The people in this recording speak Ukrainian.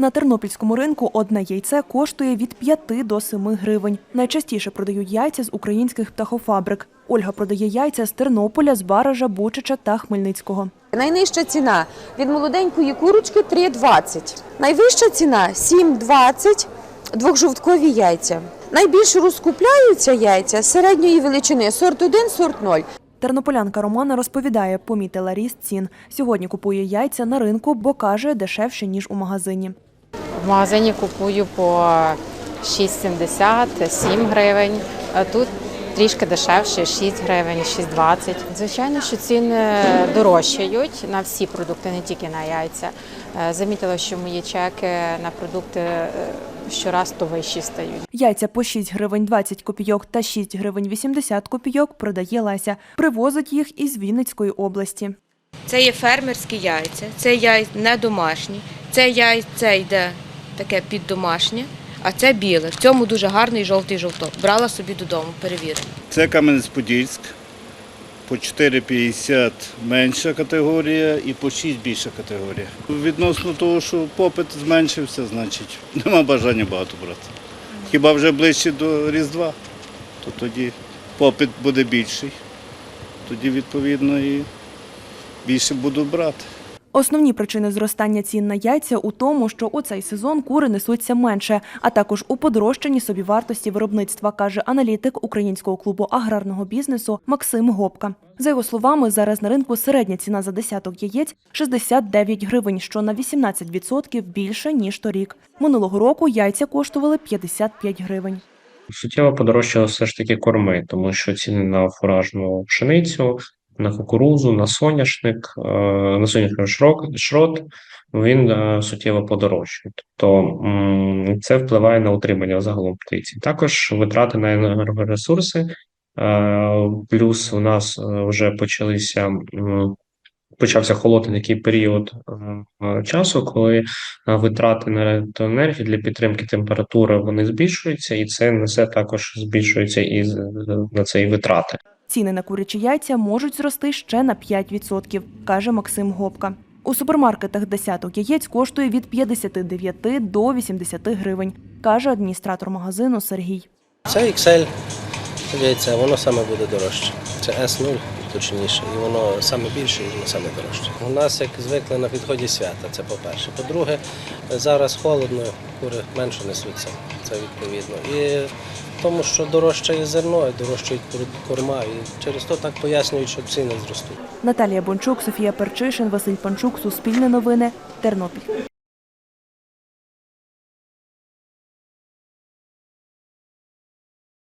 На тернопільському ринку одне яйце коштує від 5 до 7 гривень. Найчастіше продають яйця з українських птахофабрик. Ольга продає яйця з Тернополя, з Баража, Бучича та Хмельницького. Найнижча ціна від молоденької курочки 3,20. Найвища ціна 7,20 двохжовткові яйця. Найбільше розкупляються яйця середньої величини сорт 1, сорт 0. Тернополянка Романа розповідає, помітила ріст цін. Сьогодні купує яйця на ринку, бо каже, дешевше ніж у магазині. В магазині купую по 6,70, 7 гривень. А Тут трішки дешевше, 6 гривень, 6,20. Звичайно, що ціни дорожчають на всі продукти, не тільки на яйця. Е, Замітила, що мої чеки на продукти е, щораз то вищі стають. Яйця по 6 гривень 20 копійок та 6 гривень 80 копійок продає Леся. Привозить їх із Вінницької області. Це є фермерські яйця, це яйця не домашні, це яйце йде таке піддомашнє, а це біле. В цьому дуже гарний жовтий жовток. Брала собі додому, перевірила. Це Кам'янець-Подільськ. По 4,50 менша категорія і по 6 більша категорія. Відносно того, що попит зменшився, значить нема бажання багато брати. Хіба вже ближче до Різдва, то тоді попит буде більший. Тоді, відповідно, і більше буду брати. Основні причини зростання цін на яйця у тому, що у цей сезон кури несуться менше, а також у подорожчанні собівартості виробництва, каже аналітик українського клубу аграрного бізнесу Максим Гопка. За його словами, зараз на ринку середня ціна за десяток яєць 69 гривень, що на 18% більше ніж торік. Минулого року яйця коштували 55 гривень. Суттєво подорожчали все ж таки корми, тому що ціни на фуражну пшеницю, на кукурузу, на соняшник, е, на соняшник шрот, шрот він е, суттєво подорожчає. Тобто це впливає на утримання загалом птиці. Також витрати на енергоресурси, е, плюс у нас вже почалися. Почався холодний такий період часу, коли витрати на електроенергію для підтримки температури вони збільшуються, і це несе також збільшується і на це і витрати. Ціни на курячі яйця можуть зрости ще на 5%, каже Максим Гопка. У супермаркетах десяток яєць коштує від 59 до 80 гривень, каже адміністратор магазину Сергій. Це XL яйця, воно саме буде дорожче. Це S0 точніше, і воно саме більше і воно саме дорожче. У нас, як звикли на підході свята, це по-перше. По-друге, зараз холодно, кури менше несуться, це відповідно. І тому, що дорожче є зерно, і дорожчають корма, і через то так пояснюють, що ціни зростуть. Наталія Бончук, Софія Перчишин, Василь Панчук, Суспільне новини, Тернопіль.